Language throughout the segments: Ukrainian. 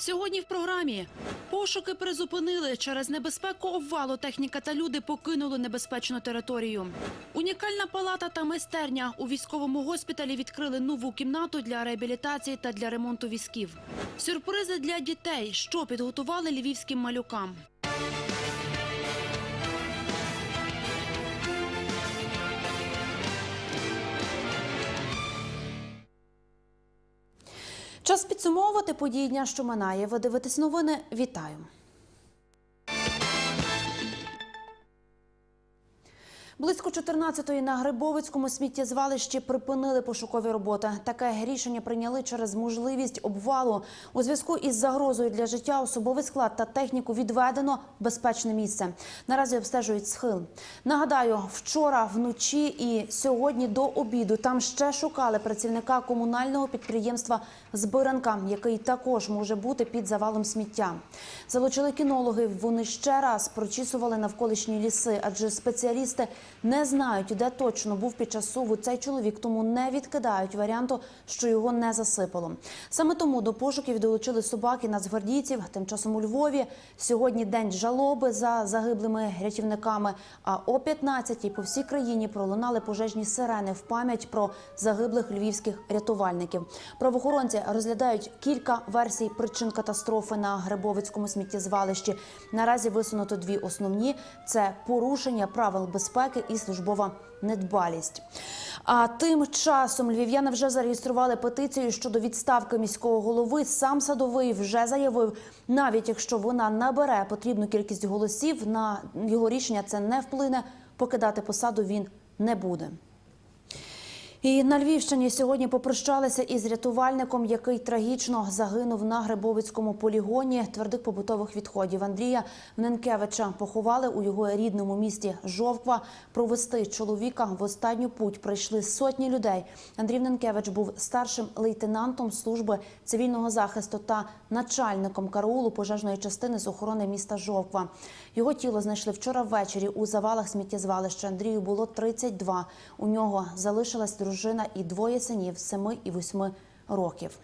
Сьогодні в програмі пошуки призупинили через небезпеку обвалу. Техніка та люди покинули небезпечну територію. Унікальна палата та майстерня у військовому госпіталі відкрили нову кімнату для реабілітації та для ремонту візків. Сюрпризи для дітей, що підготували львівським малюкам. Час підсумовувати події дня, що минає. Ви дивитесь новини. Вітаю. Близько 14-ї на Грибовицькому сміттєзвалищі припинили пошукові роботи. Таке рішення прийняли через можливість обвалу. У зв'язку із загрозою для життя особовий склад та техніку відведено в безпечне місце. Наразі обстежують схил. Нагадаю, вчора вночі і сьогодні до обіду там ще шукали працівника комунального підприємства Збиранка, який також може бути під завалом сміття. Залучили кінологи. Вони ще раз прочісували навколишні ліси, адже спеціалісти не знають, де точно був під час суву цей чоловік, тому не відкидають варіанту, що його не засипало. Саме тому до пошуків долучили собаки нацгвардійців. Тим часом у Львові сьогодні день жалоби за загиблими рятівниками. А о 15-й по всій країні пролунали пожежні сирени в пам'ять про загиблих львівських рятувальників. Правоохоронці розглядають кілька версій причин катастрофи на Грибовицькому сміттєзвалищі. Наразі висунуто дві основні: це порушення правил безпеки і службова недбалість. А тим часом львів'яни вже зареєстрували петицію щодо відставки міського голови. Сам садовий вже заявив, навіть якщо вона набере потрібну кількість голосів, на його рішення це не вплине. Покидати посаду він не буде. І на Львівщині сьогодні попрощалися із рятувальником, який трагічно загинув на Грибовицькому полігоні твердих побутових відходів. Андрія Вненкевича поховали у його рідному місті Жовква. Провести чоловіка в останню путь прийшли сотні людей. Андрій Вненкевич був старшим лейтенантом служби цивільного захисту та начальником караулу пожежної частини з охорони міста Жовква. Його тіло знайшли вчора ввечері у завалах сміттєзвалища. Андрію було 32. У нього залишилась дружина і двоє синів 7 і 8 років.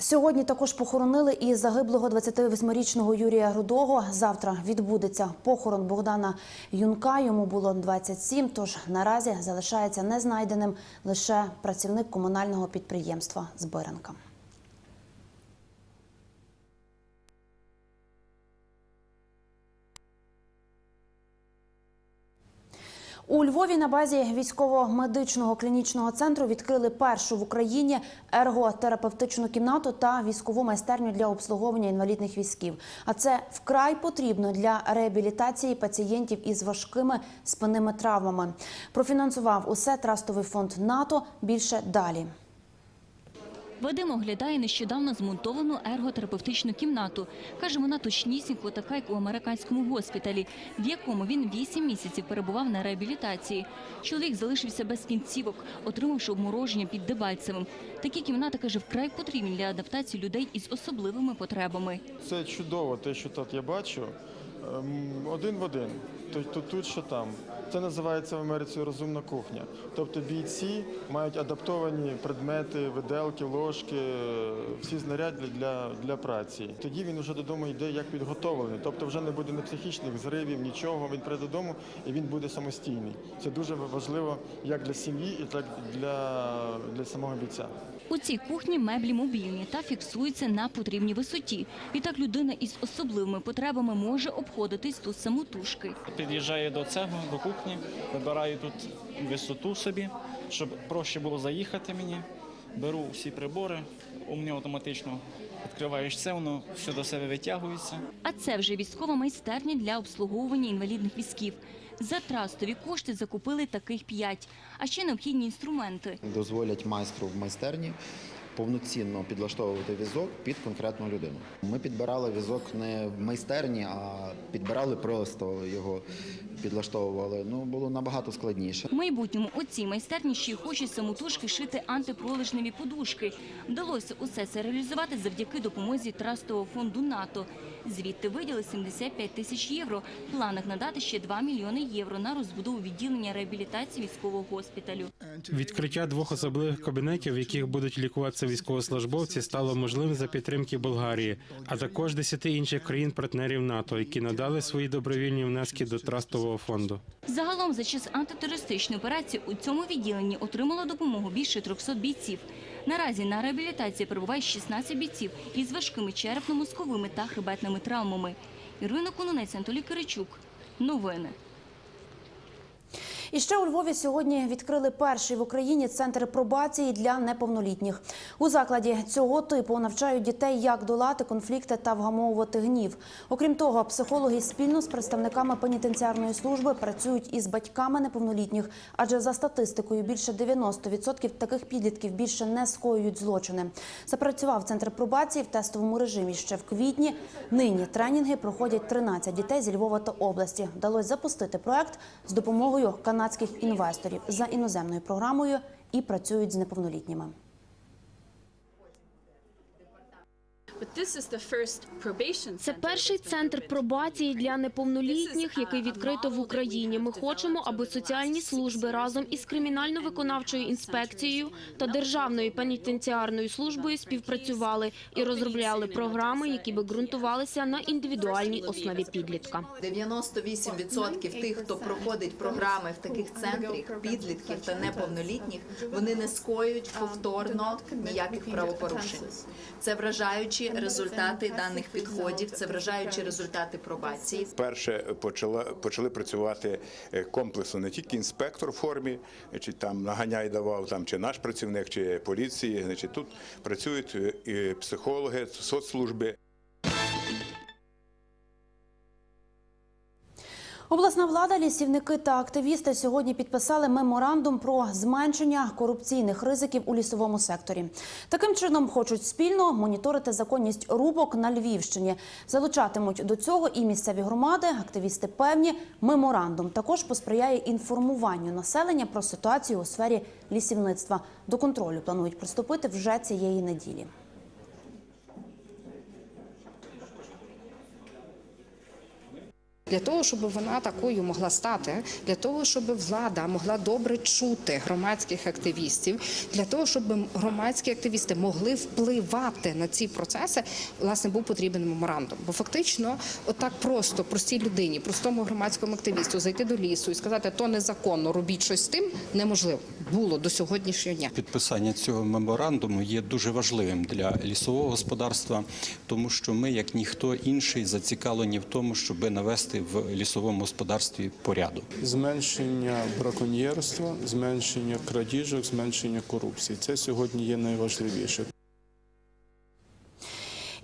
Сьогодні також похоронили і загиблого 28-річного Юрія Рудого. Завтра відбудеться похорон Богдана Юнка. Йому було 27, тож наразі залишається незнайденим лише працівник комунального підприємства Збиранка. У Львові на базі військово-медичного клінічного центру відкрили першу в Україні ерготерапевтичну кімнату та військову майстерню для обслуговування інвалідних військів. А це вкрай потрібно для реабілітації пацієнтів із важкими спинними травмами. Профінансував усе трастовий фонд НАТО. Більше далі. Вадим оглядає нещодавно змонтовану ерготерапевтичну кімнату. Каже, вона точнісінько така, як у американському госпіталі, в якому він 8 місяців перебував на реабілітації. Чоловік залишився без кінцівок, отримавши обмороження під Дебальцевим. Такі кімнати, каже, вкрай потрібні для адаптації людей із особливими потребами. Це чудово, те, що тут я бачу. Ем, Один в один. Тобто тут, що там. Це називається в Америці розумна кухня. Тобто бійці мають адаптовані предмети, виделки, ложки, всі знаряддя для, для праці. Тоді він вже додому йде як підготовлений. Тобто вже не буде ні психічних зривів, нічого. Він прийде додому і він буде самостійний. Це дуже важливо як для сім'ї, і так для, для самого бійця. У цій кухні меблі мобільні та фіксуються на потрібній висоті. Відтак людина із особливими потребами може обходитись тут самотужки. Під'їжджаю до цього, до кухні, вибираю тут висоту собі, щоб проще було заїхати мені. Беру всі прибори, у мене автоматично відкриваєш це, воно все до себе витягується. А це вже військова майстерня для обслуговування інвалідних візків. За трастові кошти закупили таких п'ять, а ще необхідні інструменти. дозволять майстру в майстерні повноцінно підлаштовувати візок під конкретну людину. Ми підбирали візок не в майстерні, а підбирали просто його підлаштовували. Ну було набагато складніше. В майбутньому у цій майстерні ще й хочуть самотужки шити антипролежневі подушки. Вдалося усе це реалізувати завдяки допомозі трастового фонду НАТО. Звідти виділи 75 тисяч євро. В планах надати ще 2 мільйони євро на розбудову відділення реабілітації військового госпіталю. Відкриття двох особливих кабінетів, в яких будуть лікуватися військовослужбовці, стало можливим за підтримки Болгарії, а також десяти інших країн-партнерів НАТО, які надали свої добровільні внески до трастового фонду. Загалом за час антитерористичної операції у цьому відділенні отримало допомогу більше 300 бійців. Наразі на реабілітації перебуває 16 бійців із важкими черепно-мозковими та хребетними травмами. Ірина Кононець, Анатолій Киричук. Новини. І ще у Львові сьогодні відкрили перший в Україні центр пробації для неповнолітніх. У закладі цього типу навчають дітей, як долати конфлікти та вгамовувати гнів. Окрім того, психологи спільно з представниками пенітенціарної служби працюють із батьками неповнолітніх, адже за статистикою більше 90% таких підлітків більше не скоюють злочини. Запрацював центр пробації в тестовому режимі ще в квітні. Нині тренінги проходять 13 дітей зі Львова та області. Вдалося запустити проект з допомогою канадських інвесторів за іноземною програмою і працюють з неповнолітніми. Це перший центр пробації для неповнолітніх, який відкрито в Україні. Ми хочемо, аби соціальні служби разом із кримінально-виконавчою інспекцією та державною пенітенціарною службою співпрацювали і розробляли програми, які би ґрунтувалися на індивідуальній основі підлітка. 98% тих, хто проходить програми в таких центрах, підлітків та неповнолітніх, вони не скоюють повторно ніяких правопорушень. Це вражаючі результати даних підходів, це вражаючі результати пробації. Перше почала почали працювати е, комплексно не тільки інспектор в формі, чи там наганяй давав там чи наш працівник, чи поліції. Значить, тут працюють е, і психологи, соцслужби. Обласна влада, лісівники та активісти сьогодні підписали меморандум про зменшення корупційних ризиків у лісовому секторі. Таким чином хочуть спільно моніторити законність рубок на Львівщині. Залучатимуть до цього і місцеві громади. Активісти певні, меморандум також посприяє інформуванню населення про ситуацію у сфері лісівництва. До контролю планують приступити вже цієї неділі. Для того, щоб вона такою могла стати, для того, щоб влада могла добре чути громадських активістів, для того, щоб громадські активісти могли впливати на ці процеси, власне, був потрібен меморандум. Бо фактично, отак просто простій людині, простому громадському активісту зайти до лісу і сказати, то незаконно, робіть щось з тим, неможливо було до сьогоднішнього дня. Підписання цього меморандуму є дуже важливим для лісового господарства, тому що ми, як ніхто інший, зацікавлені в тому, щоб навести в лісовому господарстві порядок. Зменшення браконьєрства, зменшення крадіжок, зменшення корупції це сьогодні є найважливіше.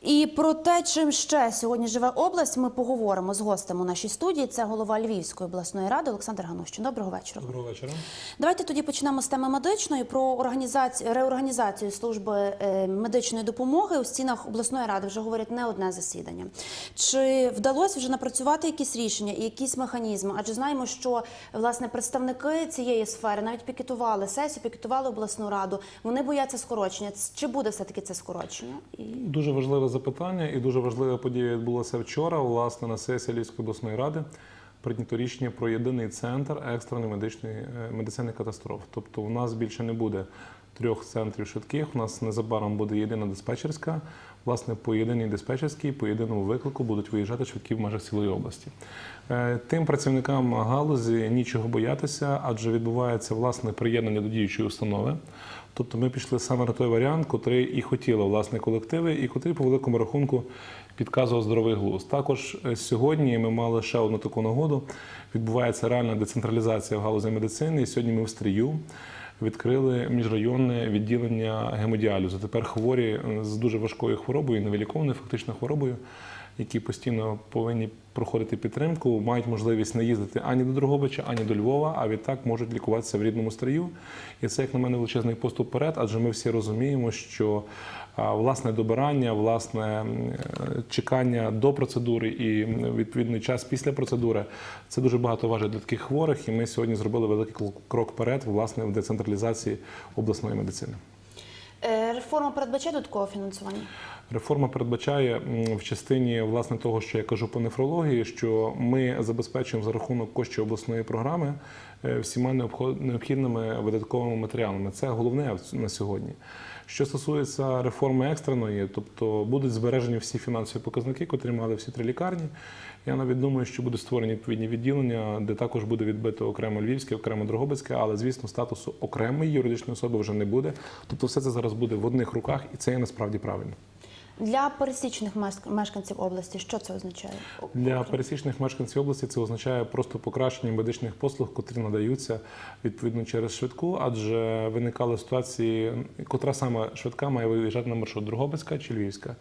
І про те, чим ще сьогодні живе область, ми поговоримо з гостем у нашій студії. Це голова Львівської обласної ради Олександр Ганущин. Доброго вечора. Доброго вечора. Давайте тоді почнемо з теми медичної про організацію реорганізацію служби е, медичної допомоги у стінах обласної ради. Вже говорять не одне засідання. Чи вдалося вже напрацювати якісь рішення і якісь механізми? Адже знаємо, що власне представники цієї сфери навіть пікетували сесію, пікетували обласну раду. Вони бояться скорочення. Чи буде все таки це скорочення? І Дуже важливе запитання і дуже важлива подія відбулася вчора. Власне, на сесії Львівської обласної ради прийнято рішення про єдиний центр екстреної медичної е, медицини катастроф. Тобто, у нас більше не буде трьох центрів швидких. У нас незабаром буде єдина диспетчерська. Власне, по єдиній диспетчерській, по єдиному виклику будуть виїжджати швидкі в межах цілої області. Е, Тим працівникам галузі нічого боятися, адже відбувається власне приєднання до діючої установи. Тобто ми пішли саме на той варіант, котрий і хотіли власне колективи, і котрий по великому рахунку підказував здоровий глузд. Також е, сьогодні ми мали ще одну таку нагоду. Відбувається реальна децентралізація в галузі медицини. І сьогодні ми в стрію відкрили міжрайонне відділення гемодіалізу. Тепер хворі е, з дуже важкою хворобою, невиліковною фактично хворобою, які постійно повинні проходити підтримку, мають можливість не їздити ані до Дрогобича, ані до Львова, а відтак можуть лікуватися в рідному стрію. І це, як на мене, величезний поступ вперед, адже ми всі розуміємо, що власне добирання, власне е, чекання до процедури і відповідний час після процедури це дуже багато важить для таких хворих. І ми сьогодні зробили великий крок вперед, власне, в децентралізації обласної медицини. Е, Реформа передбачає додаткове фінансування? Реформа передбачає в частині власне того, що я кажу по нефрології, що ми забезпечуємо за рахунок коштів обласної програми е, всіма необхідними видатковими матеріалами. Це головне на сьогодні. Що стосується реформи екстреної, тобто будуть збережені всі фінансові показники, котрі мали всі три лікарні. Я навіть думаю, що будуть створені відповідні відділення, де також буде відбито окремо Львівське, окремо Дрогобицьке, але звісно, статусу окремої юридичної особи вже не буде. Тобто, все це зараз буде в одних руках, і це є насправді правильно. Для пересічних мешк- мешканців області що це означає? Для пересічних мешканців області це означає просто покращення медичних послуг, котрі надаються відповідно через швидку, адже виникали ситуації, котра саме швидка має виїжджати на маршрут Другобицька чи Львівська.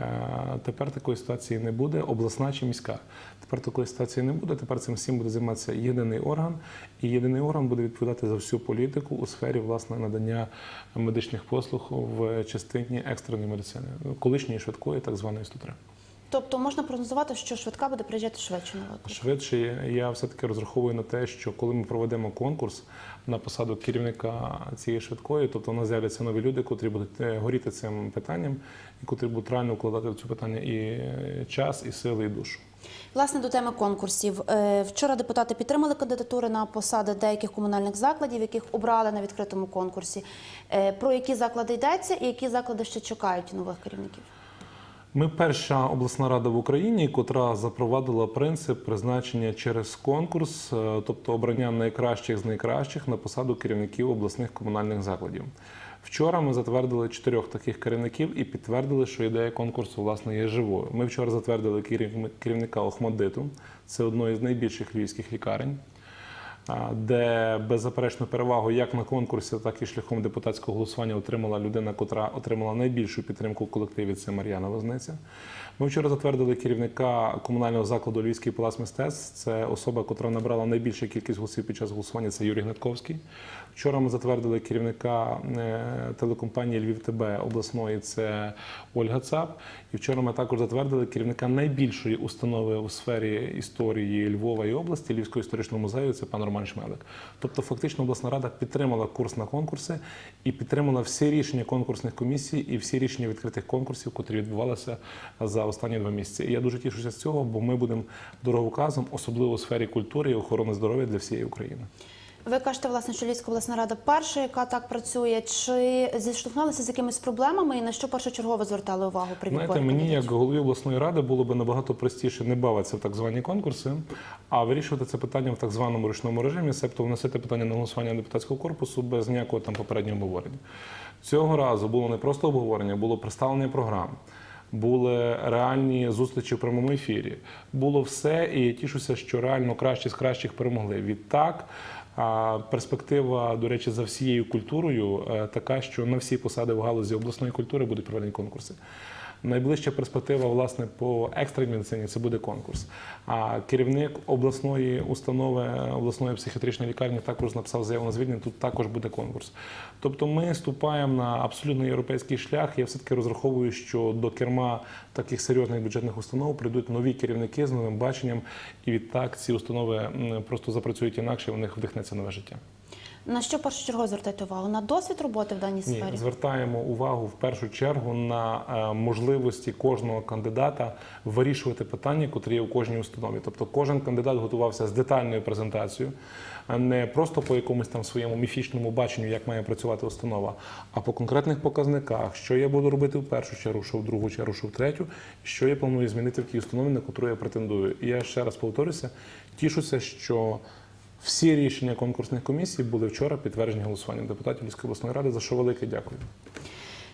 Е, Тепер такої ситуації не буде, обласна чи міська. Тепер такої ситуації не буде. Тепер цим всім буде займатися єдиний орган, і єдиний орган буде відповідати за всю політику у сфері власне надання медичних послуг в частині екстреної медицини, колишньої швидкої, так званої 103. Тобто можна прогнозувати, що швидка буде приїжджати швидше на виклик? Швидше я все-таки розраховую на те, що коли ми проведемо конкурс на посаду керівника цієї швидкої, тобто у нас з'являться нові люди, котрі будуть е, горіти цим питанням, і котрі будуть реально вкладати в це питання і е, час, і сили, і душу. Власне, до теми конкурсів. Е, Вчора депутати підтримали кандидатури на посади деяких комунальних закладів, яких обрали на відкритому конкурсі. Про які заклади йдеться і які заклади ще чекають нових керівників? Ми перша обласна рада в Україні, котра запровадила принцип призначення через конкурс, е, тобто обрання найкращих з найкращих на посаду керівників обласних комунальних закладів. Вчора ми затвердили чотирьох таких керівників і підтвердили, що ідея конкурсу власне є живою. Ми вчора затвердили керів- керівника Охмадиту, це одної з найбільших львівських лікарень. Де беззаперечну перевагу як на конкурсі, так і шляхом депутатського голосування отримала людина, котра отримала найбільшу підтримку в колективі. Це Мар'яна Возниця. Ми вчора затвердили керівника комунального закладу Львівський палац мистецтв. Це особа, котра набрала найбільшу кількість голосів під час голосування. Це Юрій Гнатковський. Вчора ми затвердили керівника е, телекомпанії Львів ТБ обласної. Це Ольга Цап. І вчора ми також затвердили керівника найбільшої установи у сфері історії Львова і області Львівського історичного музею. Це пан Роман Шмелик. Тобто, фактично, обласна рада підтримала курс на конкурси і підтримала всі рішення конкурсних комісій і всі рішення відкритих конкурсів, котрі відбувалися за останні два місяці. І я дуже тішуся з цього, бо ми будемо дороговказом, особливо у сфері культури і охорони здоров'я для всієї України. Ви кажете, власне, що Львівська обласна рада перша, яка так працює. Чи зіштовхнулися з якимись проблемами і на що першочергово звертали увагу при відборі? Знаєте, мені як голові обласної ради було би набагато простіше не бавитися в так звані конкурси, а вирішувати це питання в так званому ручному режимі, себто вносити питання на голосування депутатського корпусу без ніякого там попереднього обговорення. Цього разу було не просто обговорення, було представлення програм. Були реальні зустрічі в прямому ефірі. Було все, і я тішуся, що реально кращі з кращих перемогли. Відтак, перспектива, до речі, за всією культурою е, така, що на всі посади в галузі обласної культури будуть проведені конкурси. Найближча перспектива, власне, по екстреній медицині це буде конкурс. А керівник обласної установи, обласної психіатричної лікарні також написав заяву на звільнення. Тут також буде конкурс. Тобто, ми ступаємо на абсолютно європейський шлях. Я все-таки розраховую, що до керма таких серйозних бюджетних установ прийдуть нові керівники з новим баченням, і відтак ці установи просто запрацюють інакше. У них вдихнеться нове життя. На що першочергово звертаєте увагу? На досвід роботи в даній Ні, сфері? звертаємо увагу в першу чергу на е, можливості кожного кандидата вирішувати питання, котрі є у кожній установі. Тобто кожен кандидат готувався з детальною презентацією, а не просто по якомусь там своєму міфічному баченню, як має працювати установа, а по конкретних показниках, що я буду робити в першу чергу, що в другу чергу, що в третю, що я планую змінити в тій установі, на котру я претендую. І я ще раз повторюся, тішуся, що. Всі рішення конкурсних комісій були вчора підтверджені голосуванням депутатів Львівської обласної ради, за що велике дякую.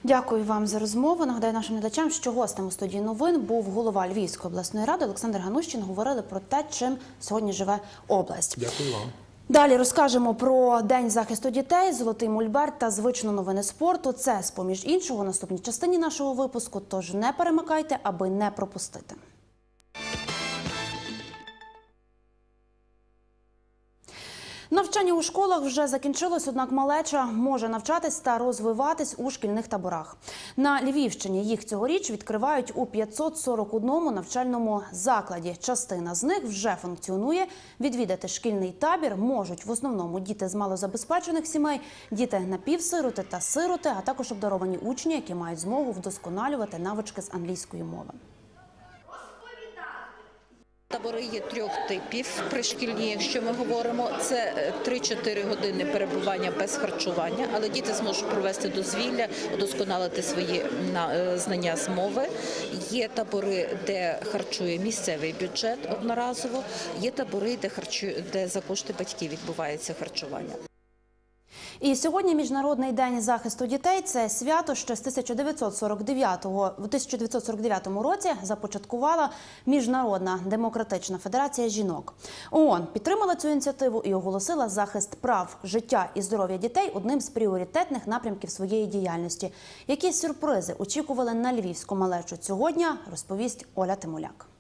Дякую вам за розмову. Нагадаю нашим глядачам, що гостем у студії новин був голова Львівської обласної ради Олександр Ганущин. Говорили про те, чим сьогодні живе область. Дякую вам. Далі розкажемо про день захисту дітей, золотий мульберт та звично новини спорту. Це з поміж іншого наступній частині нашого випуску. Тож не перемикайте, аби не пропустити. Навчання у школах вже закінчилось, однак малеча може навчатись та розвиватись у шкільних таборах. На Львівщині їх цьогоріч відкривають у 541 навчальному закладі. Частина з них вже функціонує. Відвідати шкільний табір можуть в основному діти з малозабезпечених сімей, діти напівсироти та сироти, а також обдаровані учні, які мають змогу вдосконалювати навички з англійської мови. Табори є трьох типів пришкільні. Якщо ми говоримо, це е, 3-4 години перебування без харчування, але діти зможуть провести дозвілля, удосконалити свої е, знання з мови. Є табори, де харчує місцевий бюджет одноразово. Є табори, де харчує, де за кошти батьків відбувається харчування. І сьогодні Міжнародний день захисту дітей це свято, що з 1949-го в 1949 році започаткувала Міжнародна демократична федерація жінок. ООН підтримала цю ініціативу і оголосила захист прав, життя і здоров'я дітей одним з пріоритетних напрямків своєї діяльності. Які сюрпризи очікували на львівську малечу цього дня, розповість Оля Тимуляк.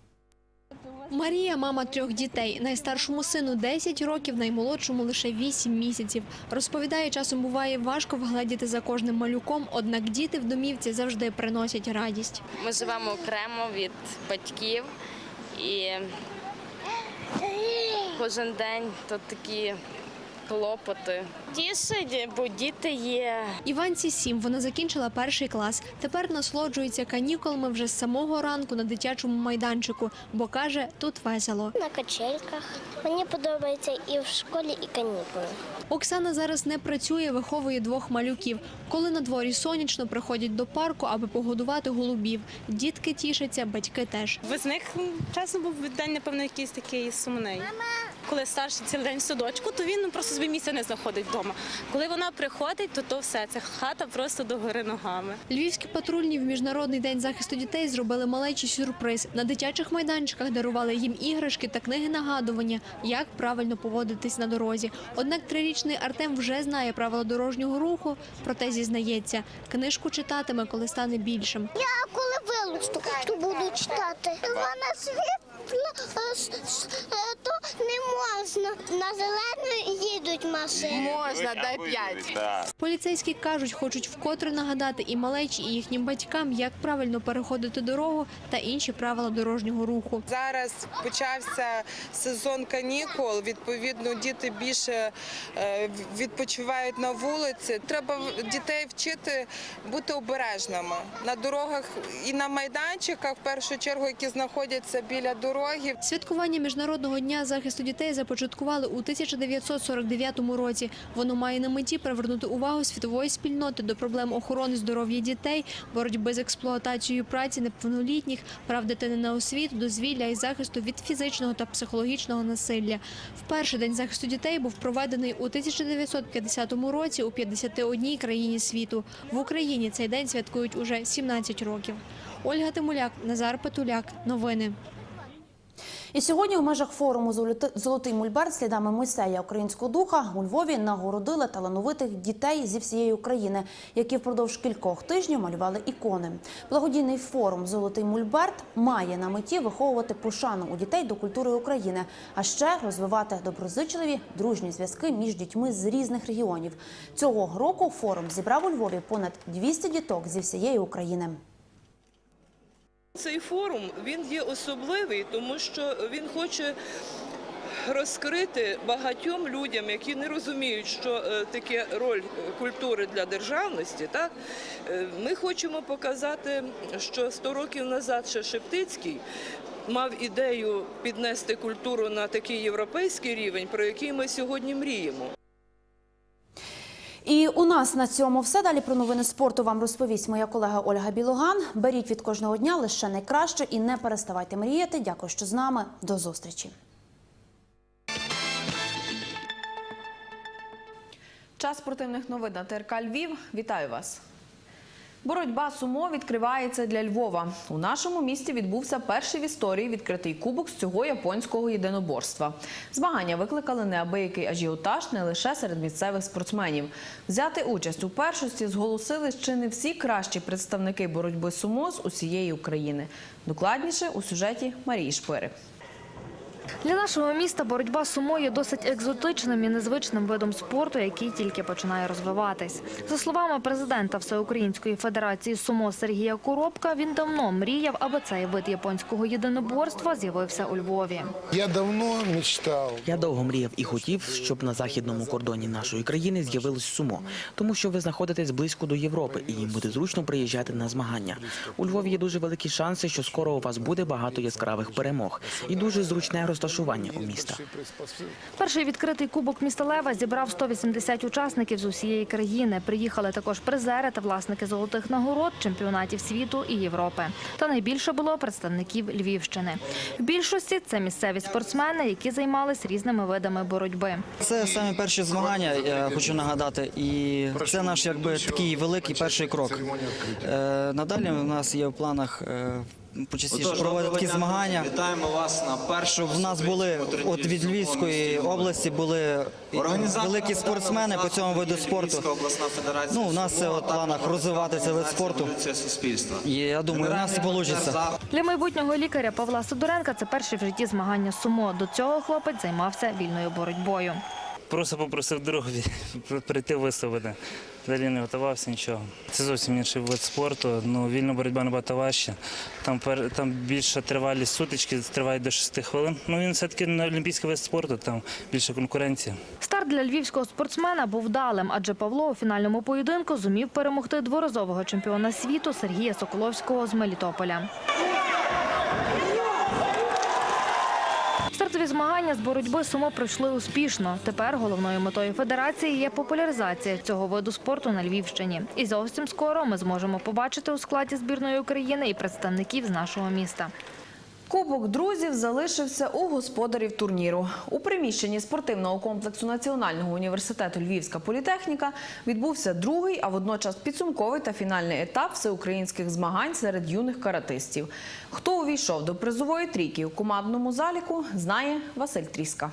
Марія – мама трьох дітей. Найстаршому сину 10 років, наймолодшому лише 8 місяців. Розповідає, часом буває важко вгледіти за кожним малюком, однак діти в домівці завжди приносять радість. Ми живемо окремо від батьків і кожен день тут такі клопоти. Тішить, бо діти є. Іванці 7, вона закінчила перший клас. Тепер насолоджується канікулами вже з самого ранку на дитячому майданчику, бо каже, тут весело. На качельках. Мені подобається і в школі, і канікули. Оксана зараз не працює, виховує двох малюків. Коли на дворі сонячно, приходять до парку, аби погодувати голубів. Дітки тішаться, батьки теж. Без них м, чесно був день, напевно, якийсь такий сумний. Коли старший цілий день в садочку, то він просто собі місця не знаходить вдома. Коли вона приходить, то то все це хата просто догори ногами. Львівські патрульні в міжнародний день захисту дітей зробили малечий сюрприз. На дитячих майданчиках дарували їм іграшки та книги нагадування, як правильно поводитись на дорозі. Однак трирічний Артем вже знає правила дорожнього руху, проте зізнається, книжку читатиме, коли стане більшим. Я коли вилучу, то буду читати. Вона світла, с- с- е, то не можна. На зелену їдуть машини. Можна, дай п'ять. Поліцейські кажуть, хочуть вкотре нагадати і малечі, і їхнім батькам, як правильно переходити дорогу та інші правила дорожнього руху. Зараз почався сезон канікул. Відповідно, діти більше е, відпочивають на вулиці. Треба дітей вчити бути обережними на дорогах і на майданчиках, в першу чергу, які знаходяться біля дороги. Святкування Міжнародного дня захисту дітей започаткували у 1949 році. Воно має на меті привернути увагу світової спільноти до проблем охорони здоров'я дітей, боротьби з експлуатацією праці неповнолітніх, прав дитини на освіту, дозвілля і захисту від фізичного та психологічного насилля. Вперше день захисту дітей був проведений у 1950 році у 51 країні світу. В Україні цей день святкують уже 17 років. Ольга Тимуляк, Назар Петуляк. Новини. І сьогодні у межах форуму «Золоти- Золотий мульберт слідами Мойсея українського духа у Львові нагородили талановитих дітей зі всієї України, які впродовж кількох тижнів малювали ікони. Благодійний форум Золотий мульберт має на меті виховувати пошану у дітей до культури України, а ще розвивати доброзичливі дружні зв'язки між дітьми з різних регіонів. Цього року форум зібрав у Львові понад 200 діток зі всієї України. Цей форум він є особливий, тому що він хоче розкрити багатьом людям, які не розуміють, що е, таке роль е, культури для державності. Так Е, ми хочемо показати, що 100 років назад ще Шептицький. Мав ідею піднести культуру на такий європейський рівень, про який ми сьогодні мріємо. І у нас на цьому все. Далі про новини спорту вам розповість моя колега Ольга Білоган. Беріть від кожного дня лише найкраще і не переставайте мріяти. Дякую, що з нами. До зустрічі. Час спортивних новин на ТРК Львів. Вітаю вас. Боротьба сумо відкривається для Львова. У нашому місті відбувся перший в історії відкритий кубок з цього японського єдиноборства. Змагання викликали неабиякий ажіотаж не лише серед місцевих спортсменів. Взяти участь у першості зголосили чи не всі кращі представники боротьби сумо з усієї України. Докладніше у сюжеті Марії Шпири. Для нашого міста боротьба з сумо є досить екзотичним і незвичним видом спорту, який тільки починає розвиватись. За словами президента Всеукраїнської федерації сумо Сергія Коробка, він давно мріяв, аби цей вид японського єдиноборства з'явився у Львові. Я давно мечтав. Я довго мріяв і хотів, щоб на західному кордоні нашої країни з'явилось сумо, тому що ви знаходитесь близько до Європи і їм буде зручно приїжджати на змагання. У Львові є дуже великі шанси, що скоро у вас буде багато яскравих перемог і дуже зручне розташування у міста. Перший відкритий кубок міста Лева зібрав 180 учасників з усієї країни. Приїхали також призери та власники золотих нагород, чемпіонатів світу і Європи. Та найбільше було представників Львівщини. В більшості це місцеві спортсмени, які займались різними видами боротьби. Це саме перші змагання, я хочу нагадати, і це наш якби такий великий перший крок. Е, Надалі у нас є в планах. Е, Почастіше проводити такі змагання. Вітаємо вас на першому. В нас були от від Львівської області були великі спортсмени по цьому виду спорту. Ну, у нас це от в планах розвивати цей вид спорту. І я думаю, у нас вийде. Для майбутнього лікаря Павла Сидоренка це перші в житті змагання сумо. До цього хлопець займався вільною боротьбою. Просто попросив другові прийти виставити. Взагалі не готувався нічого. Це зовсім інший вид спорту. Ну, вільна боротьба набагато важче. Там, пер- там більша тривалість сутички, триває до 6 хвилин. Ну, він все-таки не олімпійський вид спорту, там більше конкуренція. Старт для львівського спортсмена був вдалим, адже Павло у фінальному поєдинку зумів перемогти дворазового чемпіона світу Сергія Соколовського з Мелітополя. Стартові змагання з боротьби сумо пройшли успішно. Тепер головною метою федерації є популяризація цього виду спорту на Львівщині. І зовсім скоро ми зможемо побачити у складі збірної України і представників з нашого міста. Кубок друзів залишився у господарів турніру. У приміщенні спортивного комплексу Національного університету Львівська політехніка відбувся другий, а водночас підсумковий та фінальний етап всеукраїнських змагань серед юних каратистів. Хто увійшов до призової трійки у командному заліку, знає Василь Тріска.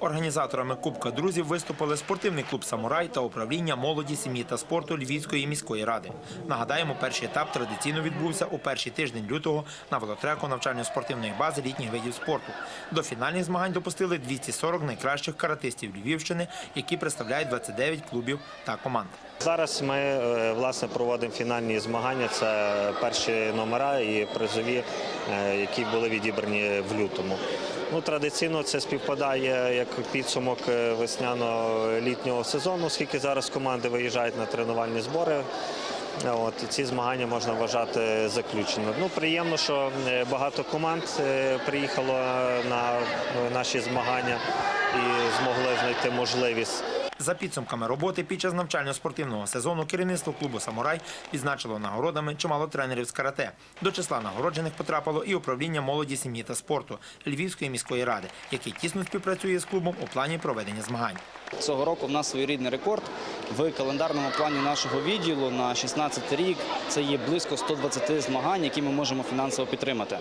Організаторами Кубка друзів виступили спортивний клуб Самурай та управління молоді, сім'ї та спорту Львівської міської ради. Нагадаємо, перший етап традиційно відбувся у перший тиждень лютого на велотреку навчально-спортивної бази літніх видів спорту. До фінальних змагань допустили 240 найкращих каратистів Львівщини, які представляють 29 клубів та команд. Зараз ми е, власне проводимо фінальні змагання. Це перші номера і призові, е, які були відібрані в лютому. Ну, традиційно це співпадає як підсумок е, весняно-літнього сезону, оскільки зараз команди виїжджають на тренувальні збори. От ці змагання можна вважати заключеними. Ну приємно, що е, багато команд е, приїхало на наші змагання і змогли знайти можливість За підсумками роботи під час навчально-спортивного сезону керівництво клубу Самурай відзначило нагородами чимало тренерів з карате. До числа нагороджених потрапило і управління молоді, сім'ї та спорту Львівської міської ради, яке тісно співпрацює з клубом у плані проведення змагань. Цього року в нас своєрідний рекорд в календарному плані нашого відділу на 16 рік. Це є близько 120 змагань, які ми можемо фінансово підтримати.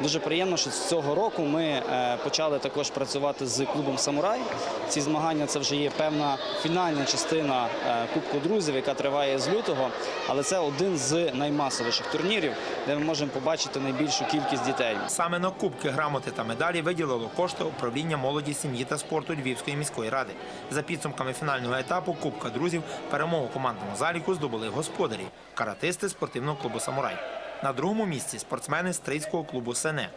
Дуже приємно, що з цього року ми е, почали також працювати з клубом Самурай. Ці змагання це вже є певна фінальна частина е, Кубку друзів, яка триває з лютого. Але це один з наймасовіших турнірів, де ми можемо побачити найбільшу кількість дітей. Саме на кубки, грамоти та медалі виділило кошти управління молоді, сім'ї та спорту Львівської міської ради. За підсумками фінального етапу Кубка друзів перемогу командному заліку здобули господарі каратисти спортивного клубу Самурай. На другому місці спортсмени стрийського клубу Сене.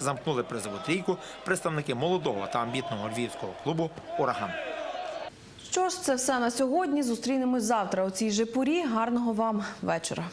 Замкнули призову трійку представники молодого та амбітного львівського клубу Ураган. Що ж, це все на сьогодні. Зустрінемось завтра у цій же порі. Гарного вам вечора.